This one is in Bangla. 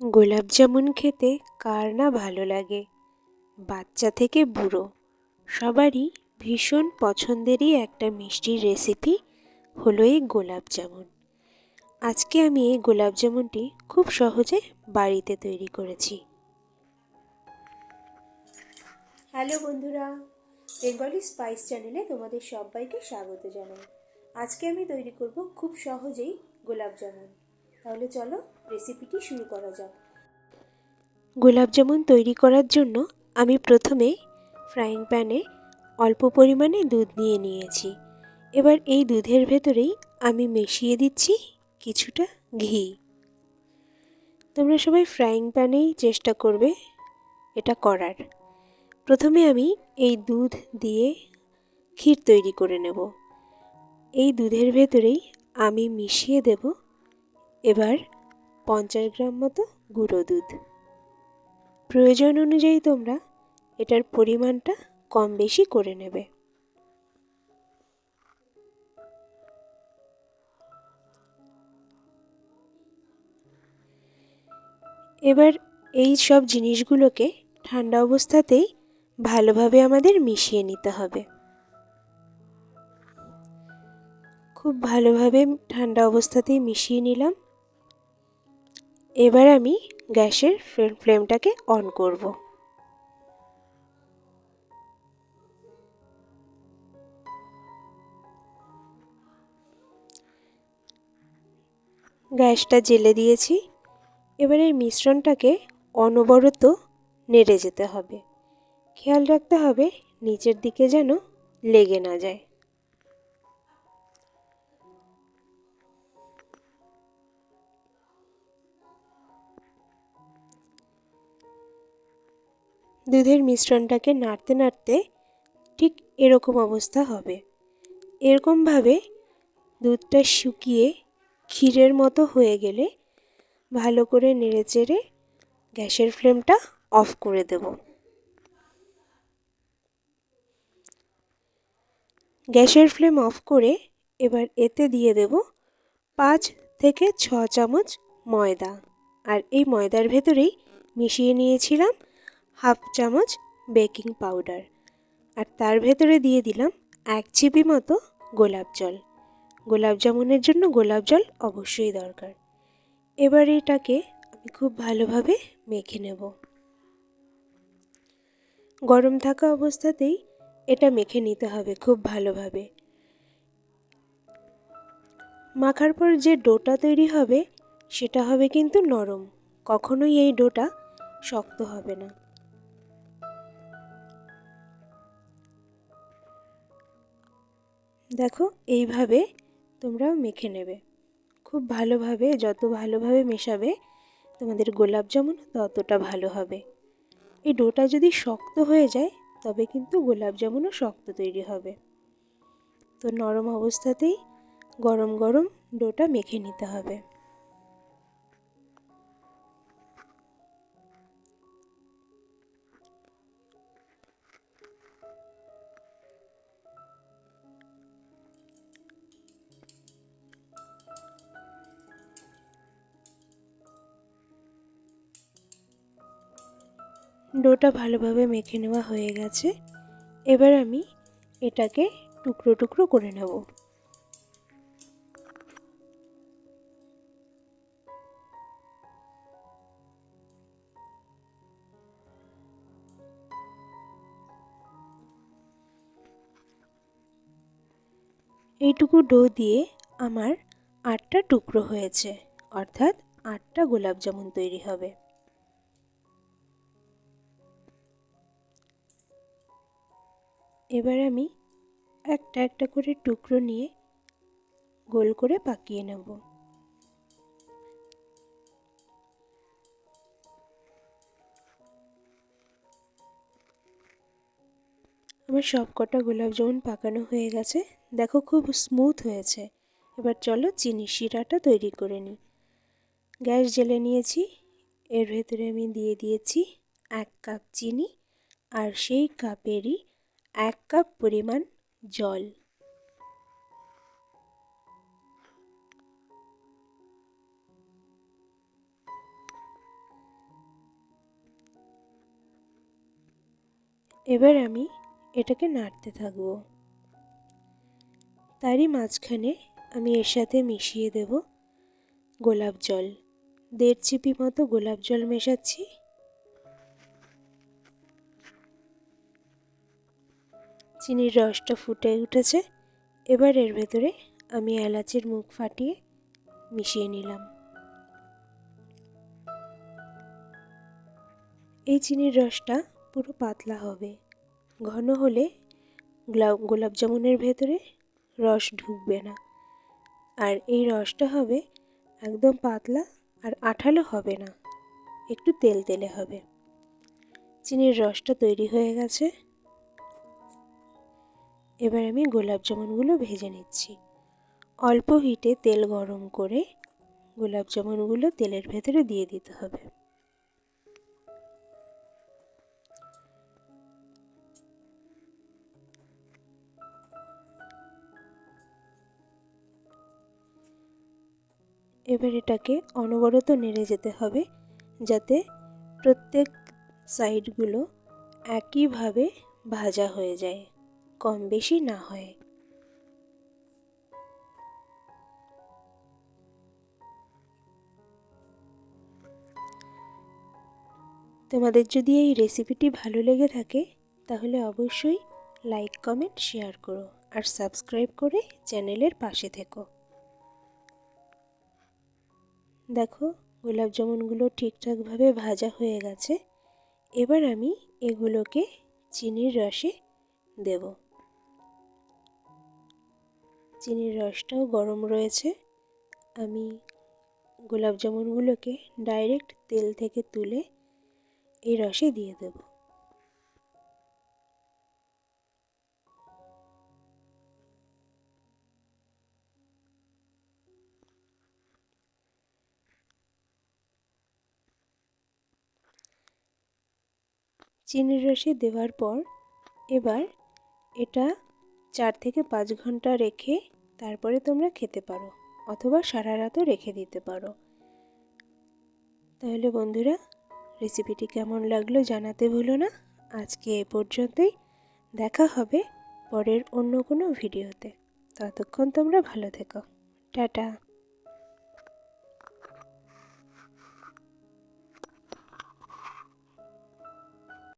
গোলাপ জামুন খেতে কার না ভালো লাগে? বাচ্চা থেকে বুড়ো, সবারই ভীষণ পছন্দেরই একটা মিষ্টির রেসিপি হলো এই গোলাপ জামুন। আজকে আমি এই গোলাপ জামুনটি খুব সহজে বাড়িতে তৈরি করেছি। হ্যালো বন্ধুরা, বেঙ্গলি স্পাইস চ্যানেলে তোমাদের সবাইকে স্বাগত জানাই। আজকে আমি তৈরি করব খুব সহজেই গোলাপ জামুন। তাহলে চলো রেসিপিটি শুরু করা যাক। গোলাপ জামুন তৈরি করার জন্য আমি প্রথমে ফ্রাইং প্যানে অল্প পরিমাণে দুধ নিয়ে নিয়েছি। এবার এই দুধের ভেতরেই আমি মিশিয়ে দিচ্ছি কিছুটা ঘি। তোমরা সবাই ফ্রাইং প্যানেই চেষ্টা করবে এটা করার। প্রথমে আমি এই দুধ দিয়ে ক্ষীর তৈরি করে নেব। এই দুধের ভেতরেই আমি মিশিয়ে দেব এবার পঞ্চাশ গ্রাম মতো গুঁড়ো দুধ। প্রয়োজন অনুযায়ী তোমরা এটার পরিমাণটা কম বেশি করে নেবে। এবার এই সব জিনিসগুলোকে ঠান্ডা অবস্থাতেই ভালোভাবে আমাদের মিশিয়ে নিতে হবে। খুব ভালোভাবে ঠান্ডা অবস্থাতেই মিশিয়ে নিলাম। এবার আমি গ্যাসের ফ্লেমটাকে অন করব। গ্যাসটা জেলে দিয়েছি। এবার এই মিশ্রণটাকে অনবরত নেড়ে যেতে হবে। খেয়াল রাখতে হবে নিচের দিকে যেন লেগে না যায়। দুধের মিশ্রণটাকে নাড়তে নাড়তে ঠিক এরকম অবস্থা হবে। এরকমভাবে দুধটা শুকিয়ে ক্ষীরের মতো হয়ে গেলে ভালো করে নেড়ে চেড়ে গ্যাসের ফ্লেমটা অফ করে দেব। গ্যাসের ফ্লেম অফ করে এবার এতে দিয়ে দেব পাঁচ থেকে ছ চামচ ময়দা। আর এই ময়দার ভেতরেই মিশিয়ে নিয়েছিলাম হাফ চামচ বেকিং পাউডার। আর তার ভেতরে দিয়ে দিলাম এক চিপি মতো গোলাপ জল। গোলাপ জামুনের জন্য গোলাপ জল অবশ্যই দরকার। এবার এটাকে আমি খুব ভালোভাবে মেখে নেব। গরম থাকা অবস্থাতেই এটা মেখে নিতে হবে খুব ভালোভাবে। মাখার পর যে ডোটা তৈরি হবে, সেটা হবে কিন্তু নরম। কখনোই এই ডোটা শক্ত হবে না। দেখো, এইভাবে তোমরা মেখে নেবে। খুব ভালোভাবে, যত ভালোভাবে মেশাবে, তোমাদের গোলাপ জামুন ততটা ভালো হবে। এই ডোটা যদি শক্ত হয়ে যায়, তবে কিন্তু গোলাপ জামুনও শক্ত তৈরি হবে। তো নরম অবস্থাতেই গরম গরম ডোটা মেখে নিতে হবে। ডোটা ভালোভাবে মেখে নেওয়া হয়ে গেছে। এবার আমি এটাকে টুকরো টুকরো করে নেব। এইটুকু ডো দিয়ে আমার আটটা টুকরো হয়েছে, অর্থাৎ আটটা গোলাপ জামুন তৈরি হবে। এবার আমি একটা একটা করে টুকরো নিয়ে গোল করে পাকিয়ে নেব। আমার সব কটা গোলাপ জামুন পাকানো হয়ে গেছে, দেখো খুব স্মুথ হয়েছে। এবার চলো চিনি শিরাটা তৈরি করে নিই। গ্যাস জেলে নিয়েছি, এর ভেতরে আমি দিয়ে দিয়েছি এক কাপ চিনি আর সেই কাপেরই এক কাপ পরিমাণ জল। এবার আমি এটাকে নাড়তে থাকব। তারই মাঝখানে আমি এর সাথে মিশিয়ে দেব গোলাপ জল। দেড় চিপি মতো গোলাপ জল মেশাচ্ছি। চিনির রসটা ফুটে উঠেছে। এবার এর ভেতরে আমি এলাচের মুখ ফাটিয়ে মিশিয়ে নিলাম। এই চিনির রসটা পুরো পাতলা হবে। ঘন হলে গোলাপ জামুনের ভেতরে রস ঢুকবে না। আর এই রসটা হবে একদম পাতলা আর আঠালো হবে না। একটু তেল তেলে হবে। চিনির রসটা তৈরি হয়ে গেছে। এবার আমি গোলাপ জামুনগুলো ভেজে নিচ্ছি। অল্প হিটে তেল গরম করে গোলাপ জামুনগুলো তেলের ভেতরে দিয়ে দিতে হবে। এবার এটাকে অনবরত নেড়ে যেতে হবে যাতে প্রত্যেক সাইডগুলো একইভাবে ভাজা হয়ে যায়। কম বেশি না হয়। তোমাদের যদি এই রেসিপিটি ভালো লেগে থাকে, তাহলে অবশ্যই লাইক কমেন্ট শেয়ার করো আর সাবস্ক্রাইব করে চ্যানেলের পাশে থেকো। দেখো, গোলাপ জামুনগুলো ঠিকঠাকভাবে ভাজা হয়ে গেছে। এবার আমি এগুলোকে চিনির রসে দেব। চিনির রসটাও গরম রয়েছে। আমি গোলাপ জামুনগুলোকে ডাইরেক্ট তেল থেকে তুলে এই রসে দিয়ে দেবো। চিনির রসে দেওয়ার পর এবার এটা চার থেকে পাঁচ ঘণ্টা রেখে তারপরে তোমরা খেতে পারো, অথবা সারা রাতও রেখে দিতে পারো। তাহলে বন্ধুরা রেসিপিটি কেমন লাগল জানাতে ভুলো না। আজকে এ পর্যন্তই। দেখা হবে পরের অন্য কোনো ভিডিওতে ততক্ষণ তোমরা ভালো থেকো। টাটা।